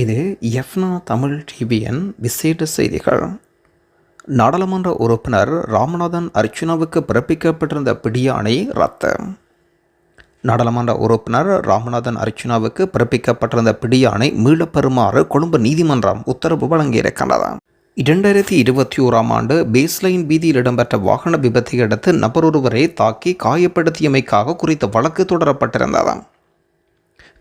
இது எஃப்னா தமிழ் டிவியின் விசேட செய்திகள். நாடாளுமன்ற உறுப்பினர் ராமநாதன் அர்ச்சுனாவுக்கு பிறப்பிக்கப்பட்டிருந்த பிடியாணை ரத்து. நாடாளுமன்ற உறுப்பினர் ராமநாதன் அர்ச்சுனாவுக்கு பிறப்பிக்கப்பட்டிருந்த பிடியாணை மீளப்பெறுமாறு கொழும்பு நீதிமன்றம் உத்தரவு வழங்கியிருக்கின்றது. இரண்டாயிரத்தி இருபத்தி ஓராம் ஆண்டு பேஸ்லைன் வீதியில் இடம்பெற்ற வாகன விபத்தை அடுத்து நபரொருவரை தாக்கி காயப்படுத்தியமைக்காக குறித்த வழக்கு தொடரப்பட்டிருந்ததாம்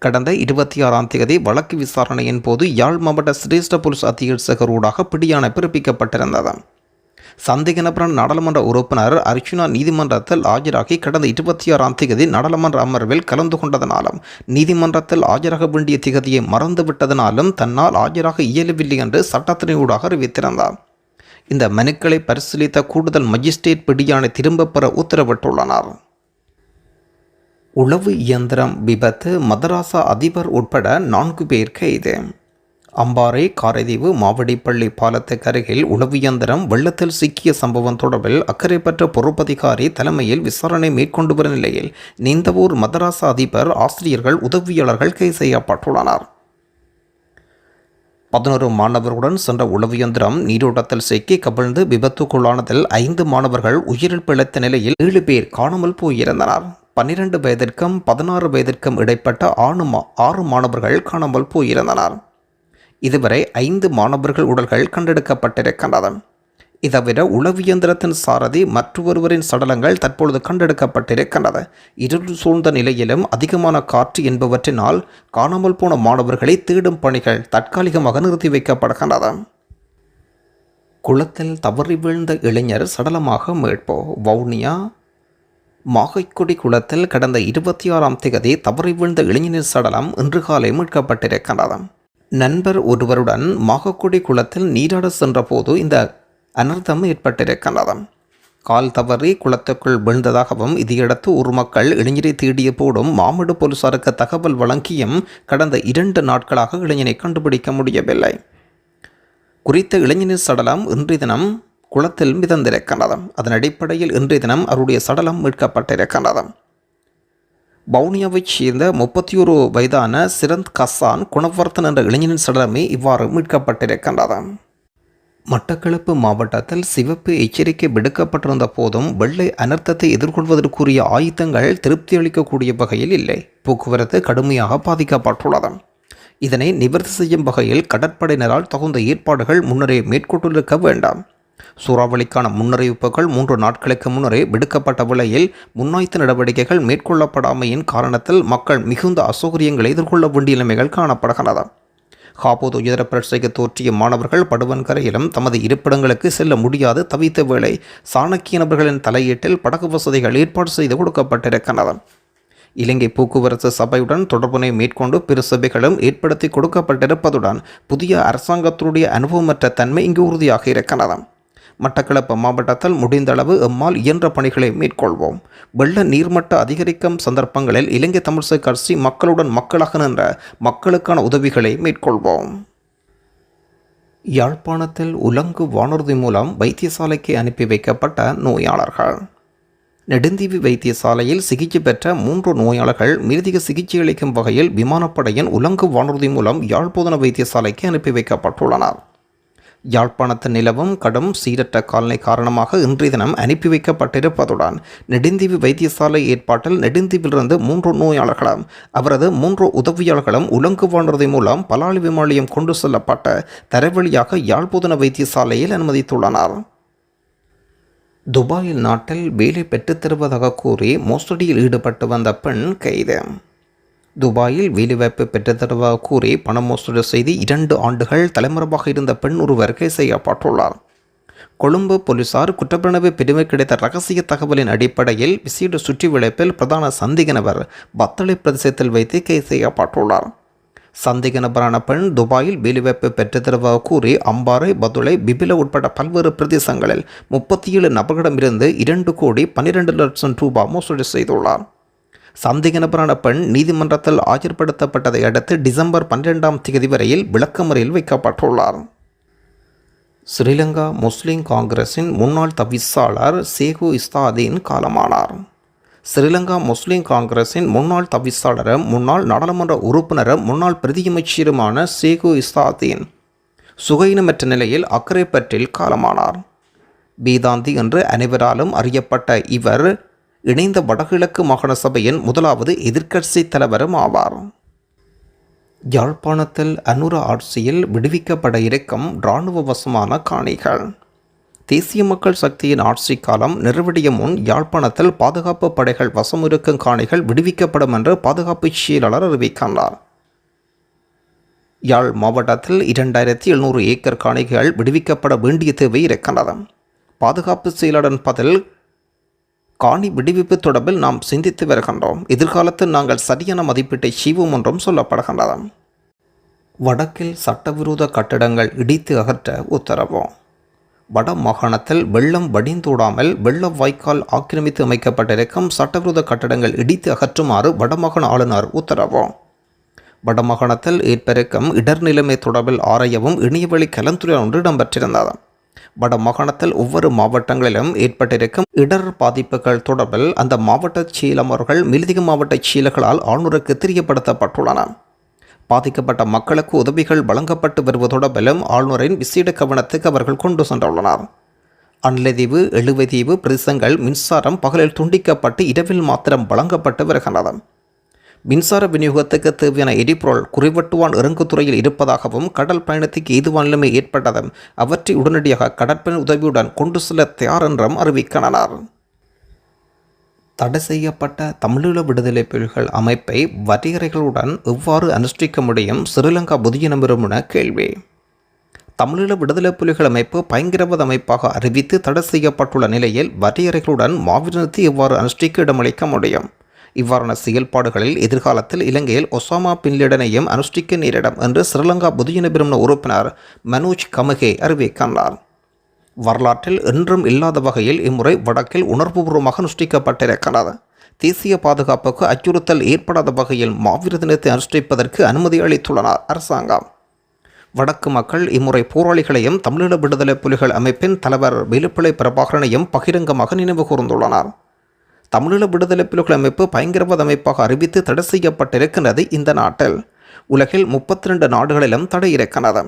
கடந்த இருபத்தி ஆறாம் தேதி வழக்கு விசாரணையின் போது யாழ் மாவட்ட சிரேஷ்ட போலீஸ் அத்தியட்சகர் ஊடாக பிடியாணை பிறப்பிக்கப்பட்டிருந்தது. சந்தேக நபரன் நாடாளுமன்ற உறுப்பினர் அர்ஜுனா நீதிமன்றத்தில் ஆஜராகி கடந்த இருபத்தி ஆறாம் தேதி நாடாளுமன்ற அமர்வில் கலந்து கொண்டதனாலும் நீதிமன்றத்தில் ஆஜராக வேண்டிய திகதியை மறந்துவிட்டதனாலும் தன்னால் ஆஜராக இயலவில்லை என்று சட்டத்தினையூடாக அறிவித்திருந்தார். இந்த மனுக்களை பரிசீலித்த கூடுதல் மஜிஸ்ட்ரேட் பிடியானை திரும்பப் பெற உத்தரவிட்டுள்ளனர். உளவு இயந்திரம் விபத்து மதராசா அதிபர் உட்பட நான்கு பேர் கைது. அம்பாறை காரைதீவு மாவடிப்பள்ளி பாலத்துக்கு அருகில் உளவு இயந்திரம் வெள்ளத்தில் சிக்கிய சம்பவம் தொடர்பில் அக்கறைப்பற்ற பொறுப்பதிகாரி தலைமையில் விசாரணை மேற்கொண்டு வரும் நிலையில் நீந்தவூர் மதராசா அதிபர் ஆசிரியர்கள் உதவியாளர்கள் கைது செய்யப்பட்டுள்ளனர். பதினோரு மாணவர்களுடன் சென்ற உளவு இயந்திரம் நீரோட்டத்தில் சிக்கி கவிழ்ந்து விபத்துக்குள்ளானதில் ஐந்து மாணவர்கள் உயிரில் பிழைத்த நிலையில் ஏழு பேர் காணாமல் போயிருந்தனர். பன்னிரண்டு வயதிற்கும் பதினாறு வயதிற்கும் இடைப்பட்ட ஆணு மா ஆறு மாணவர்கள் காணாமல் போயிருந்தனர். இதுவரை ஐந்து மாணவர்கள் உடல்கள் கண்டெடுக்கப்பட்டிருக்கின்றன. இதைவிட உளவியந்திரத்தின் சாரதி மற்றொருவரின் சடலங்கள் தற்பொழுது கண்டெடுக்கப்பட்டிருக்கின்றது இருள் சூழ்ந்த நிலையிலும் அதிகமான காற்று என்பவற்றினால் காணாமல் போன மாணவர்களை தேடும் பணிகள் தற்காலிகமாக நிறுத்தி வைக்கப்படுகின்றது குளத்தில் தவறி வீழ்ந்த இளைஞர் சடலமாக மீட்போ வவுனியா மாகைக்குடி குளத்தில் கடந்த இருபத்தி ஆறாம் தேதி தவறி வீழ்ந்த இளைஞனின் சடலம் இன்று காலை மீட்கப்பட்டிருக்கிறது நண்பர் ஒருவருடன் மாகக்குடி குளத்தில் நீராட சென்றபோது இந்த அனர்த்தம் ஏற்பட்டிருக்கிறது கால் தவறி குளத்துக்குள் விழுந்ததாகவும் இதையடுத்து ஒரு மக்கள் இளைஞரை தேடிய போடும் மாமடு போலீசாருக்கு தகவல் வழங்கியும் கடந்த இரண்டு நாட்களாக இளைஞனை கண்டுபிடிக்க முடியவில்லை. குறித்த இளைஞனின் சடலம் இன்றைய தினம் குளத்தில் மிதந்திருக்கின்றது அதன் அடிப்படையில் இன்றைய தினம் அவருடைய சடலம் மீட்கப்பட்டிருக்கின்றது வவுனியாவைச் சேர்ந்த முப்பத்தி ஒரு வயதான சிரந்த் கசான் குணவர்த்தன் என்ற இளைஞனின் சடலமே இவ்வாறு மீட்கப்பட்டிருக்கின்றது மட்டக்களப்பு மாவட்டத்தில் சிவப்பு எச்சரிக்கை விடுக்கப்பட்டிருந்த போதும் வெள்ளை அனர்த்தத்தை எதிர்கொள்வதற்குரிய ஆயுதங்கள் திருப்தி அளிக்கக்கூடிய வகையில் இல்லை. போக்குவரத்து கடுமையாக பாதிக்கப்பட்டுள்ளது இதனை நிவர்த்தி செய்யும் வகையில் கடற்படையினரால் தகுந்த ஏற்பாடுகள் முன்னரே மேற்கொண்டிருக்க வேண்டாம். சூறாவளிக்கான முன்னறிவிப்புகள் மூன்று நாட்களுக்கு முன்னரே விடுக்கப்பட்ட விலையில் முன்னாய்த்து நடவடிக்கைகள் மேற்கொள்ளப்படாமையின் காரணத்தில் மக்கள் மிகுந்த அசௌகரியங்களை எதிர்கொள்ள வேண்டிய நிலைமைகள் காணப்படுகிறது காப்போது உயர பரீட்சைக்கு தோற்றிய மாணவர்கள் படுவன்கரையிலும் தமது இருப்பிடங்களுக்கு செல்ல முடியாது தவித்த வேளை சாணக்கிய நபர்களின் தலையீட்டில் படகு வசதிகள் ஏற்பாடு செய்து கொடுக்கப்பட்டிருக்கின்றன. இலங்கை போக்குவரத்து சபையுடன் தொடர்பினை மேற்கொண்டு பிற சபைகளும் ஏற்படுத்தி கொடுக்கப்பட்டிருப்பதுடன் புதிய அரசாங்கத்தினுடைய அனுபவமற்ற தன்மை இங்கு உறுதியாக இருக்கின்றன மட்டக்களப்பு மாவட்டத்தில் முடிந்தளவு எம்மால் இயன்ற பணிகளை மேற்கொள்வோம். வெள்ள நீர்மட்ட அதிகரிக்கும் சந்தர்ப்பங்களில் இலங்கை தமிழிசை கட்சி மக்களுடன் மக்களாக நின்ற மக்களுக்கான உதவிகளை மேற்கொள்வோம். யாழ்ப்பாணத்தில் உலங்கு வானூர்தி மூலம் வைத்தியசாலைக்கு அனுப்பி வைக்கப்பட்ட நோயாளர்கள். நெடுந்தீவி வைத்தியசாலையில் சிகிச்சை பெற்ற மூன்று நோயாளர்கள் மிருதிக சிகிச்சை அளிக்கும் வகையில் விமானப்படையின் உலங்கு வானூர்தி மூலம் யாழ்ப்போதன வைத்தியசாலைக்கு அனுப்பி வைக்கப்பட்டுள்ளனர். யாழ்ப்பாணத்து நிலவும் கடும் சீரற்ற காலநிலை காரணமாக இன்றைய தினம் அனுப்பி வைக்கப்பட்டிருப்பதுடன் நெடுந்தீவு வைத்தியசாலை ஏற்பாட்டில் நெடுந்தீவிலிருந்து மூன்று நோயாளர்களும் அவரது மூன்று உதவியாளர்களும் உலங்கு வானூர்தி மூலம் பலாளி விமானியம் கொண்டு செல்லப்பட்ட தரவழியாக யாழ்ப்பூதன வைத்தியசாலையில் அனுமதித்துள்ளனர். துபாயில் நாட்டில் வேலை பெற்றுத் தருவதாக கூறி மோசடியில் ஈடுபட்டு வந்த பெண் கைது. துபாயில் வேலைவாய்ப்பு பெற்றதாக கூறி பண மோசடி செய்து இரண்டு ஆண்டுகள் தலைமறைவாக இருந்த பெண் ஒருவர் கைது செய்யப்பட்டுள்ளார் கொழும்பு போலீசார் குற்றப்பிரணவு பிரிவு கிடைத்த ரகசிய தகவலின் அடிப்படையில் விசேட சுற்றிவளைப்பில் பிரதான சந்திக நபர் பத்தளை பிரதேசத்தில் வைத்து கைது செய்யப்பட்டுள்ளார் சந்தேக நபரான பெண் துபாயில் வேலைவாய்ப்பு பெற்றதாக கூறி அம்பாறை பதுளை பிபில உட்பட பல்வேறு பிரதேசங்களில் முப்பத்தி ஏழு நபர்களிடமிருந்து இரண்டு கோடி பன்னிரண்டு லட்சம் ரூபாய் மோசடி செய்துள்ளார். சந்தேக நபரான பெண் நீதிமன்றத்தில் ஆஜர்படுத்தப்பட்டதை அடுத்து டிசம்பர் பன்னிரெண்டாம் தேதி வரையில் விளக்கமறையில் வைக்கப்பட்டுள்ளார். ஸ்ரீலங்கா முஸ்லிம் காங்கிரஸின் முன்னாள் தவிசாளர் சேகு இஸ்தாதீன் காலமானார். ஸ்ரீலங்கா முஸ்லிம் காங்கிரஸின் முன்னாள் தவிசாளரும் முன்னாள் நாடாளுமன்ற உறுப்பினரும் முன்னாள் பிரதியமைச்சருமான சேகு இஸ்தாதீன் சுகையினமற்ற நிலையில் அக்கரைப்பற்றில் காலமானார். பீதாந்தி என்று அனைவராலும் அறியப்பட்ட இவர் இணைந்த வடகிழக்கு மாகாண சபையின் முதலாவது எதிர்க்கட்சி தலைவரும் ஆவார். யாழ்ப்பாணத்தில் அனுர ஆட்சியில் விடுவிக்கப்பட இருக்கும் இராணுவ வசமான காணிகள். தேசிய மக்கள் சக்தியின் ஆட்சி காலம் நிறைவடைய முன் யாழ்ப்பாணத்தில் பாதுகாப்பு படைகள் வசமிருக்கும் காணிகள் விடுவிக்கப்படும் என்று பாதுகாப்பு செயலாளர் அறிவிக்கின்றார். யாழ் மாவட்டத்தில் இரண்டாயிரத்தி எழுநூறு ஏக்கர் காணிகள் விடுவிக்கப்பட வேண்டிய தேவை இருக்கின்றது. பாதுகாப்பு செயலாளரின் பதில் காணி விடுவிப்பு தொடர்பில் நாம் சிந்தித்து வருகின்றோம். எதிர்காலத்தில் நாங்கள் சரியான மதிப்பீட்டை செய்வோம் என்றும் சொல்லப்படுகின்றது வடக்கில் சட்டவிரோத கட்டடங்கள் இடித்து அகற்ற உத்தரவு. வட மாகாணத்தில் வெள்ளம் வடிந்தூடாமல் வெள்ள வாய்க்கால் ஆக்கிரமித்து அமைக்கப்பட்டிருக்கும் சட்டவிரோத கட்டடங்கள் இடித்து அகற்றுமாறு வடமாகாண ஆளுநர் உத்தரவு. வடமாகாணத்தில் ஏற்பெருக்கும் இடர் நிலைமை தொடர்பில் ஆராயவும் இணையவழி கலந்துரையாடல் ஒன்று இடம்பெற்றிருந்தது வட மாகாணத்தில் ஒவ்வொரு மாவட்டங்களிலும் ஏற்பட்டிருக்கும் இடர் பாதிப்புகள் தொடர்பில் அந்த மாவட்ட சீலமர்கள் மிலிதிக மாவட்ட சீலர்களால் ஆளுநருக்கு தெரியப்படுத்தப்பட்டுள்ளன. பாதிக்கப்பட்ட மக்களுக்கு உதவிகள் வழங்கப்பட்டு வருவதோடபிலும் ஆளுநரின் விசேட கவனத்துக்கு அவர்கள் கொண்டு சென்றுள்ளனர். அன்லதீவு எழுவதீவு பிரதேசங்கள் மின்சாரம் பகலில் துண்டிக்கப்பட்டு இரவில் மாத்திரம் வழங்கப்பட்டு வருகின்றன. மின்சார விநியோகத்துக்கு தேவையான எரிபொருள் குறைவட்டுவான் இறங்குத்துறையில் இருப்பதாகவும் கடல் பயணத்துக்கு ஏதுவான நிலைமை ஏற்பட்டதும் அவற்றை உடனடியாக கடற்பணி உதவியுடன் கொண்டு செல்ல தயார் என்றும் அறிவிக்கின்றனர் தடை செய்யப்பட்ட தமிழீழ விடுதலை புலிகள் அமைப்பை வரையறைகளுடன் எவ்வாறு அனுஷ்டிக்க முடியும்? ஸ்ரீலங்கா புதியனமிரும் என கேள்வி. தமிழீழ விடுதலை புலிகள் அமைப்பு பயங்கரவாத அமைப்பாக அறிவித்து தடை செய்யப்பட்டுள்ள நிலையில் வரையறைகளுடன் மாவீரத்தை எவ்வாறு அனுஷ்டிக்க இடமளிக்க முடியும்? இவ்வாறான செயல்பாடுகளில் எதிர்காலத்தில் இலங்கையில் ஒசாமா பின்லேடனையும் அனுஷ்டிக்க நேரிடும் என்று ஸ்ரீலங்கா புதிய உறுப்பினர் மனோஜ் கமகே அறிவிக்கின்றார். வரலாற்றில் என்றும் இல்லாத வகையில் இம்முறை வடக்கில் உணர்வுபூர்வமாக அனுஷ்டிக்கப்பட்டிருக்கிறது. தேசிய பாதுகாப்புக்கு அச்சுறுத்தல் ஏற்படாத வகையில் மாவீர தினத்தை அனுஷ்டிப்பதற்கு அனுமதி அளித்துள்ளனர் அரசாங்கம். வடக்கு மக்கள் இம்முறை போராளிகளையும் தமிழீழ விடுதலை புலிகள் அமைப்பின் தலைவர் வேலுப்பிள்ளை பிரபாகரனையும் பகிரங்கமாக நினைவு கூர்ந்துள்ளனர். தமிழீழ விடுதலை புலிகள் அமைப்பு பயங்கரவாத அமைப்பாக அறிவித்து தடை செய்யப்பட்டிருக்கின்றது இந்த நாட்டில். உலகில் முப்பத்தி ரெண்டு நாடுகளிலும் தடை இருக்கிறது.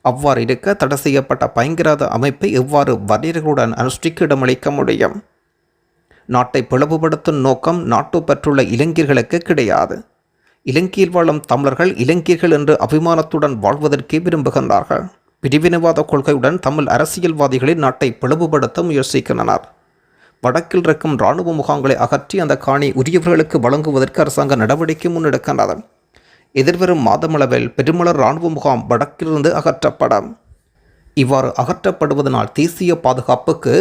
அவ்வாறு இருக்க தடை செய்யப்பட்ட பயங்கரவாத அமைப்பை எவ்வாறு வரையர்களுடன் அனுஷ்டிக்க இடமளிக்க முடியும்? நாட்டை பிளவுபடுத்தும் நோக்கம் நாட்டு பெற்றுள்ள இளைஞர்களுக்கு கிடையாது. இலங்கையில் வாழும் தமிழர்கள் இலங்கையர்கள் என்று அபிமானத்துடன் வாழ்வதற்கே விரும்புகின்றார்கள். பிரிவினைவாத கொள்கையுடன் தமிழ் அரசியல்வாதிகளின் நாட்டை பிளவுபடுத்த முயற்சிக்கின்றனர். வடக்கில் இருக்கும் இராணுவ முகாம்களை அகற்றி அந்த காணி உரியவர்களுக்கு வழங்குவதற்கு அரசாங்க நடவடிக்கை முன்னெடுக்கின்றது. எதிர்வரும் மாதமளவில் பெருமளர் இராணுவ முகாம் வடக்கிலிருந்து அகற்றப்படும். இவ்வாறு அகற்றப்படுவதனால் தேசிய பாதுகாப்புக்கு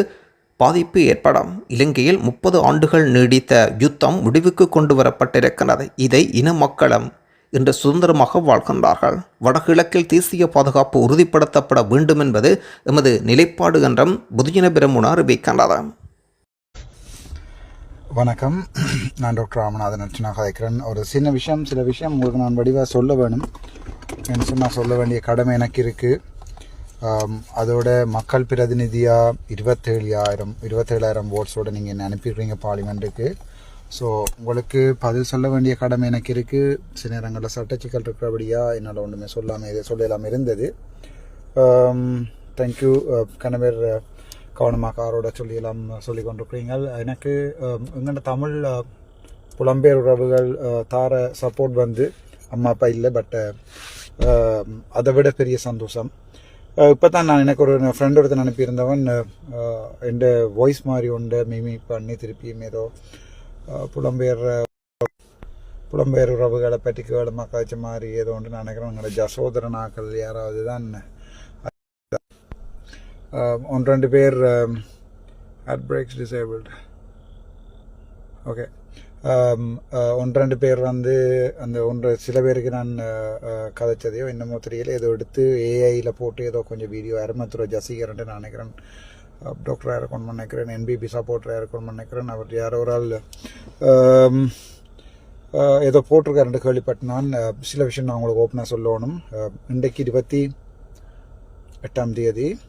பாதிப்பு ஏற்படும். இலங்கையில் முப்பது ஆண்டுகள் நீடித்த யுத்தம் முடிவுக்கு கொண்டு வரப்பட்டிருக்கிறது இதை இன மக்களும் இன்று சுதந்திரமாக வாழ்கின்றார்கள். வடகிழக்கில் தேசிய பாதுகாப்பு உறுதிப்படுத்தப்பட வேண்டும் என்பது எமது நிலைப்பாடு என்றும் புதுஜன பெருமுன அறிவிக்கின்றது. வணக்கம். நான் டாக்டர் ராமநாதன் அர்ச்சனா கதைக்கிறேன். ஒரு சின்ன விஷயம் சில விஷயம் உங்களுக்கு நான் வடிவாக சொல்ல வேணும். என்ன சொன்னால் சொல்ல வேண்டிய கடமை எனக்கு இருக்குது அதோட மக்கள் பிரதிநிதியாக இருபத்தேழாயிரம் இருபத்தேழாயிரம் ஓட்ஸோடு நீங்கள் என்ன அனுப்பிடுறீங்க பார்லிமெண்ட்டுக்கு ஸோ உங்களுக்கு பதில் சொல்ல வேண்டிய கடமை எனக்கு இருக்குது சில நேரங்களில் சட்டச்சிக்கல் இருக்கிறபடியாக என்னால் ஒன்றுமே சொல்லாமல் இதை சொல்லலாமல் இருந்தது. தேங்க்யூ கணவர் கவனமாக்காரோட காரோட சொல்லியெல்லாம் சொல்லி கொண்டிருக்கிறீங்க எனக்கு எங்கள்ட தமிழ் புலம்பெயர் உறவுகள் தார சப்போர்ட் வந்து அம்மா அப்பா இல்லை பட் அதை விட பெரிய சந்தோஷம். இப்போ தான் நான் எனக்கு ஒரு ஃப்ரெண்ட் ஒருத்தன் அனுப்பியிருந்தவன் என் வாய்ஸ் மாதிரி உண்டு மிமி பண்ணி திருப்பியும் ஏதோ புலம்பெயர் புலம்பெயர் உறவுகளை பற்றி கேளமாக காய்ச்ச மாதிரி ஏதோ ஒன்று நினைக்கிறேன் எங்களோட ஜசோதரனாக்கள் யாராவது தான் um, ஒன்று ரெண்டு பேர் ஹேட் பிரேக்ஸ் டிசேபிள்டு ஓகே ஒன்று ரெண்டு பேர் வந்து அந்த ஒன்று சில பேருக்கு நான் uh, uh, கதைச்சதையோ என்னமோ தெரியல. ஏதோ எடுத்து ஏஐயில் போட்டு ஏதோ கொஞ்சம் வீடியோ அருமத்துறை ஜசிகரன்ட்டு நான் நினைக்கிறேன். Uh, டாக்டராக இருக்கணும்னு நினைக்கிறேன். என்பிபி சப்போர்ட்டராக இருக்கணும்னு நினைக்கிறேன். அவர் யாரோ ஒரு ஆள். Um, ஏதோ போட்டிருக்காரு. கேள்விப்பட்டு நான் சில விஷயம் நான் உங்களுக்கு ஓப்பனாக சொல்லணும். இன்றைக்கு இருபத்தி எட்டாம் தேதி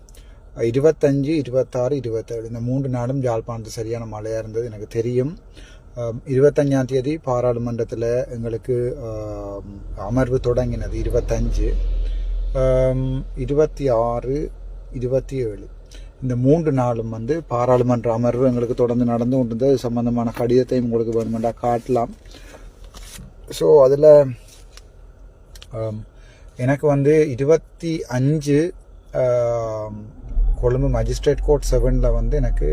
இருபத்தஞ்சு இருபத்தாறு இருபத்தேழு. இந்த மூன்று நாளும் யாழ்ப்பாணத்து சரியான மழையாக இருந்தது எனக்கு தெரியும். இருபத்தஞ்சாம் தேதி பாராளுமன்றத்தில் எங்களுக்கு அமர்வு தொடங்கினது இருபத்தஞ்சு. இருபத்தி ஆறு இருபத்தி ஏழு இந்த மூன்று நாளும் வந்து பாராளுமன்ற அமர்வு எங்களுக்கு தொடர்ந்து நடந்து கொண்டிருந்தது. அது சம்மந்தமான கடிதத்தையும் உங்களுக்கு வேணுமெண்டா காட்டலாம். ஸோ அதில் எனக்கு வந்து இருபத்தி அஞ்சு கொழும்பு மஜிஸ்ட்ரேட் கோர்ட் செவனில் வந்து எனக்கு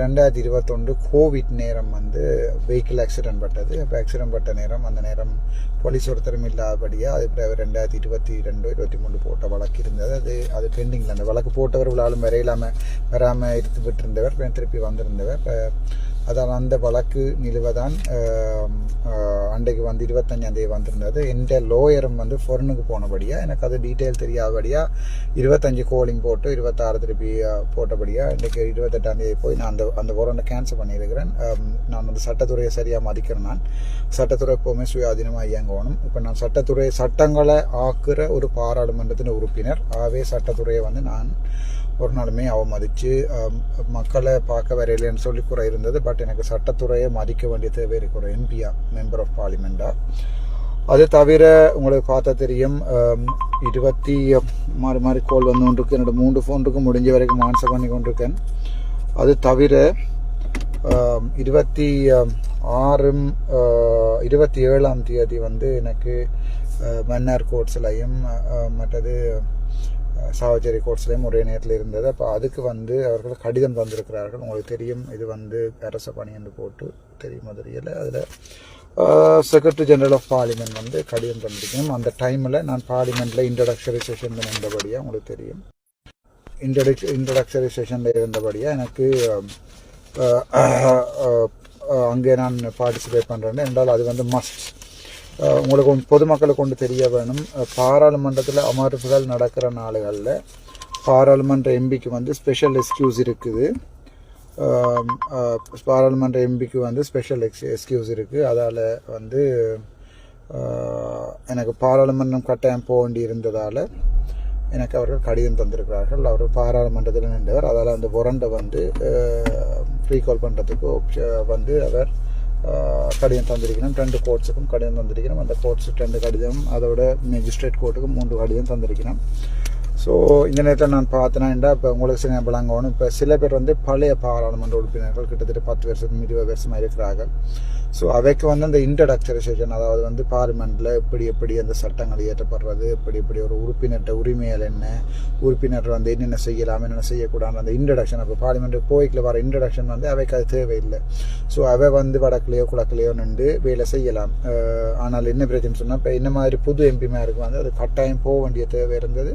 ரெண்டாயிரத்தி இருபத்தொன்று கோவிட் நேரம் வந்து வெஹிக்கிள் ஆக்சிடென்ட் பட்டது. அப்போ ஆக்சிடென்ட் பட்ட நேரம் அந்த நேரம் போலீஸ் ஒருத்தரும் இல்லாதபடியாக அது பிறகு ரெண்டாயிரத்தி இருபத்தி ரெண்டு இருபத்தி மூணு போட்ட வழக்கு இருந்தது. அது அது பெண்டிங்கில் அந்த வழக்கு போட்டவர் விழாலும் வரையிலாமல் வராமல் இருந்து விட்டிருந்தவர் திருப்பி வந்திருந்தவர். அதான் அந்த வழக்கு நிலுவை தான் அன்றைக்கு வந்து இருபத்தஞ்சாந்தேதி வந்திருந்தது. எந்த லோயரும் வந்து ஃபொரனுக்கு போனபடியாக எனக்கு அது டீட்டெயில் தெரியாதபடியாக இருபத்தஞ்சு கோலிங் போட்டு இருபத்தாறு திருப்பி போட்டபடியாக இன்றைக்கு இருபத்தெட்டாந்தேதி போய் நான் அந்த அந்த வாரண்டை கேன்சல் பண்ணியிருக்கிறேன். நான் வந்து சட்டத்துறையை சரியாக மதிக்கிறேன் நான். சட்டத்துறை எப்போவுமே சுயாதீனமாக இயங்கணும். இப்போ நான் சட்டத்துறை சட்டங்களை ஆக்குற ஒரு பாராளுமன்றத்தின் உறுப்பினர். ஆகவே சட்டத்துறையை வந்து நான் ஒரு நாளுமே அவமதித்து மக்களை பார்க்க வரையிலேன்னு சொல்லி குறை இருந்தது. பட் எனக்கு சட்டத்துறையை மதிக்க வேண்டிய தேவை இருக்கிற எம்பியா மெம்பர் ஆஃப் பார்லிமெண்ட்டாக அது தவிர உங்களுக்கு பார்த்தா தெரியும் இருபத்தி மாறி மாறி கோல் வந்து கொண்டிருக்கு என்னோட மூன்று ஃபோனுக்கு முடிஞ்ச வரைக்கும் ஆன்சர் பண்ணி கொண்டிருக்கேன். அது தவிர இருபத்தி ஆறும் இருபத்தி ஏழாம் தேதி வந்து எனக்கு மன்னார் கோட்ஸ்லையும் மற்றது சாவச்சேரி கோர்ட்ஸ்லேயும் ஒரே நேரத்தில் இருந்தது. அப்போ அதுக்கு வந்து அவர்கள் கடிதம் தந்திருக்கிறார்கள். உங்களுக்கு தெரியும் இது வந்து அரச பணி என்று போட்டு தெரியும் தெரியல அதில் செக்ரட்டரி ஜெனரல் ஆஃப் பார்லிமெண்ட் வந்து கடிதம் தந்திருக்கணும். அந்த டைமில் நான் பார்லிமெண்ட்டில் இன்ட்ரடக்ஷரி செஷன் இருந்தபடியாக உங்களுக்கு தெரியும். இன்ட்ரடக் இன்ட்ரடக்ஷரி செஷனில் இருந்தபடியாக எனக்கு அங்கே நான் பார்ட்டிசிபேட் பண்ணுறேன் என்றால் அது வந்து மஸ்ட் உங்களுக்கு பொதுமக்களுக்கு கொண்டு தெரிய வேணும். பாராளுமன்றத்தில் அமர்வுகள் நடக்கிற நாடுகளில் பாராளுமன்ற எம்பிக்கு வந்து ஸ்பெஷல் எக்ஸ்கியூஸ் இருக்குது. பாராளுமன்ற எம்பிக்கு வந்து ஸ்பெஷல் எக்ஸ் எக்ஸ்கியூஸ் இருக்குது அதால் வந்து எனக்கு பாராளுமன்றம் கட்டாயம் போக வேண்டி இருந்ததால் எனக்கு அவர்கள் கடிதம் தந்திருக்கிறார்கள். அவர் பாராளுமன்றத்தில் நின்றவர். அதால் அந்த உரண்டை வந்து ஃப்ரீ கால் பண்ணுறதுக்கு வந்து அவர் கடிதம் தந்திருக்கணும். ரெண்டு கோர்ட்ஸுக்கும் கடிதம் தந்திருக்கணும். அந்த கோர்ட்ஸ் ரெண்டு கடிதம் அதோட மேஜிஸ்ட்ரேட் கோர்ட்டுக்கு மூன்று கடிதம் தந்திருக்கணும். ஸோ இந்த நேரத்தில் நான் பார்த்தேன்னா இப்போ உங்களுக்கு சில விளங்கணும் இப்போ சில பேர் வந்து பழைய பாராளுமன்ற உறுப்பினர்கள் கிட்டத்தட்ட பத்து வருஷத்துக்கு இருபது வருஷமாக இருக்கிறார்கள். ஸோ அவைக்கு வந்து அந்த இன்ட்ரடக்சரைசேஷன் அதாவது வந்து பார்லிமெண்ட்டில் எப்படி எப்படி அந்த சட்டங்கள் இயற்றப்படுறது எப்படி எப்படி ஒரு உறுப்பினர்கிட்ட உரிமைகள் என்ன உறுப்பினர் வந்து என்னென்ன செய்யலாம் என்னென்ன செய்யக்கூடாது அந்த இன்ட்ரடக்ஷன் அப்போ பார்லிமெண்ட் போய்க்கில் வர இன்ட்ரடக்ஷன் வந்து அவைக்கு அது தேவையில்லை. ஸோ அவை வந்து வடக்குலையோ குளக்குலையோ நின்று வேலை செய்யலாம். ஆனால் என்ன பிரச்சனை சொன்னால் இப்போ என்ன மாதிரி புது எம்பிமாருக்கு வந்து அது கட்டாயம் போக வேண்டிய தேவை இருந்தது.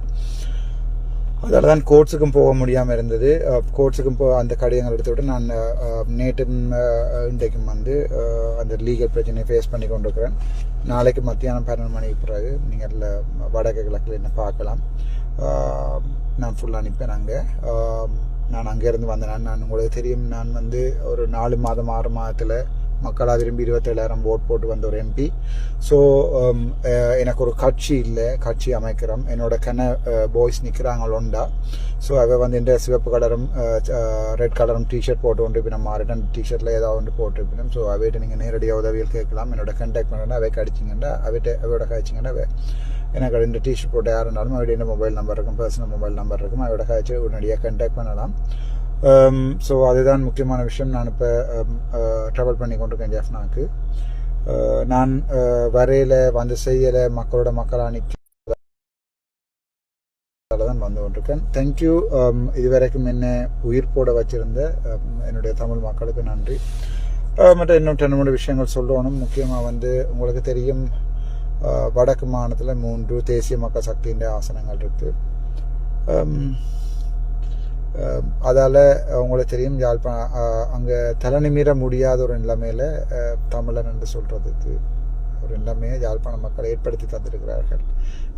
அதால் தான் கோர்ட்ஸுக்கும் போக முடியாமல் இருந்தது. கோர்ட்ஸுக்கும் போ அந்த கடிதங்கள் எடுத்துவிட்டு நான் நேற்று இன்றைக்கும் வந்து அந்த லீகல் பிரச்சனையை ஃபேஸ் பண்ணி கொண்டிருக்கிறேன். நாளைக்கு மத்தியானம் பன்னெண்டு மணிக்கு பிறகு நீங்கள் வடக்கு கிழக்கில் என்ன பார்க்கலாம். நான் ஃபுல்லாக அனுப்பேன் அங்கே. நான் அங்கேருந்து வந்தேன். நான் உங்களுக்கு தெரியும். நான் வந்து ஒரு நாலு மாதம் ஆறு மாதத்தில் மக்களாக விரும்பி இருபத்தேழாயிரம் ஓட் போட்டு வந்த ஒரு எம்பி ஸோ um, எனக்கு ஒரு கட்சி இல்லை கட்சி அமைக்கிறோம். என்னோட கன பாய்ஸ் நிற்கிறாங்க ஒண்டா ஸோ அவ வந்து இந்த சிவப்பு கலரும் ரெட் கலரும் டிஷர்ட் போட்டு கொண்டு இப்போ நம்ம ரிட்டன் டிஷர்ட்டில் ஏதாவது ஒன்று போட்டுருப்பினோம் ஸோ அவைகிட்ட நீங்கள் நேரடியாக உதவிகள் கேட்கலாம். என்னோட கண்டாக்ட் பண்ணுறேன் அவை கடிச்சிங்கன்னா அவைகிட்ட அவையோட கழிச்சிங்கன்னா அவை எனக்கு இந்த டிஷர்ட் போட்டு யார் இருந்தாலும் அவருடைய மொபைல் நம்பர் இருக்கும் பர்சனல் மொபைல் நம்பர் இருக்கும். அவரோட கழிச்சு உடனடியாக கண்டாக்ட் பண்ணலாம். Um, ஸோ அதுதான் முக்கியமான விஷயம். நான் இப்போ ட்ராவல் um, uh, பண்ணி கொண்டிருக்கேன் ஜெஃப்னாக்கு. Uh, நான் uh, வரையில வந்து செய்யலை மக்களோட மக்களாக நிற்க தான் வந்து கொண்டிருக்கேன். தேங்க்யூ um, இது வரைக்கும் என்ன உயிர் போட வச்சிருந்த என்னுடைய தமிழ் மக்களுக்கு நன்றி. மற்ற இன்னும் ரெண்டு மூணு விஷயங்கள் சொல்லணும். முக்கியமாக வந்து உங்களுக்கு தெரியும் வடக்கு மாநிலத்தில் மூன்று தேசிய மக்கள் சக்தியின் ஆசனங்கள் இருக்குது அதால் அவங்கள தெரியும் யாழ்ப்பாணம் அங்கே தலைநிமிர முடியாத ஒரு நிலைமையில் தமிழன் என்று சொல்கிறதுக்கு ஒரு நிலைமையை யாழ்ப்பாண மக்கள் ஏற்படுத்தி தந்திருக்கிறார்கள்.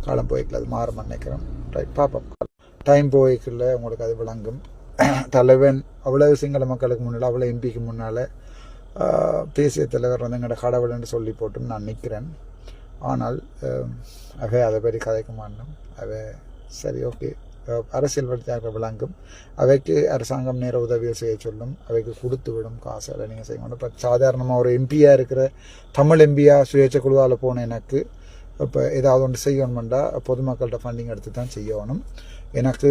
காலம் போய்க்கில் அது மாறும் நினைக்கிறோம் ரைட் பார்ப்போம் டைம் போய்க்கில் உங்களுக்கு அது விளங்கும். தலைவன் அவ்வளவு சிங்கள மக்களுக்கு முன்னால் அவ்வளோ எம்பிக்கு முன்னால் தேசிய தலைவர் வந்து எங்களோட கடவுள்னு சொல்லி போட்டும் நான் நிற்கிறேன் ஆனால் அவை அதை பற்றி கதைக்க மாட்டோம் அவை சரி ஓகே அரசியல் வழியாக விளங்கும். அவைக்கு அரசாங்கம் நேர உதவிகள் செய்ய சொல்லும். அவைக்கு கொடுத்து விடும் காசு அதை நீங்கள் செய்ய மாட்டோம் இப்போ சாதாரணமாக ஒரு எம்பியாக இருக்கிற தமிழ் எம்பியாக சுயேட்சை குழுவால் போன எனக்கு இப்போ ஏதாவது ஒன்று செய்யணுமெண்டா பொதுமக்கள்கிட்ட ஃபண்டிங் எடுத்து தான் செய்யணும். எனக்கு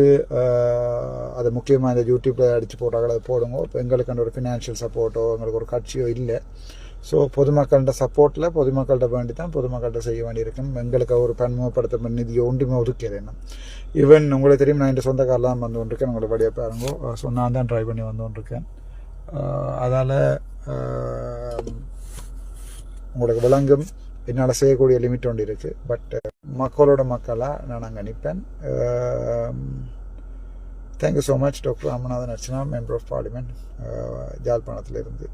அது முக்கியமாக இந்த யூடியூப்பில் அடித்து போட்டாங்களோ அதை போடுங்க. இப்போ எங்களுக்கு அந்த ஒரு ஃபினான்ஷியல் சப்போர்ட்டோ எங்களுக்கு ஒரு கட்சியோ இல்லை. ஸோ பொதுமக்கள்கிட்ட சப்போர்ட்டில் பொதுமக்கள்கிட்ட வேண்டி தான் பொதுமக்கள்கிட்ட செய்ய வேண்டியிருக்கும் எங்களுக்கு ஒரு பன்முகப்படுத்த நிதியை ஒன்றுமே ஒதுக்கிறது என்ன? ஈவன் உங்களுக்கு தெரியும் நான் என் சொந்த காரில் தான் வந்து கொண்டிருக்கேன். உங்களை வழியாக பாருங்கோ. ஸோ நான் தான் ட்ரை பண்ணி வந்து கொண்டிருக்கேன். அதால் உங்களுக்கு விளங்கும். என்னால் செய்யக்கூடிய லிமிட் ஒன்று இருக்குது பட் மக்களோட மக்களாக நான் அங்கே நிற்பேன் thank you so much doctor Ramanathan Archana member of parliament ஜாழ்ப்பாணத்திலிருந்து.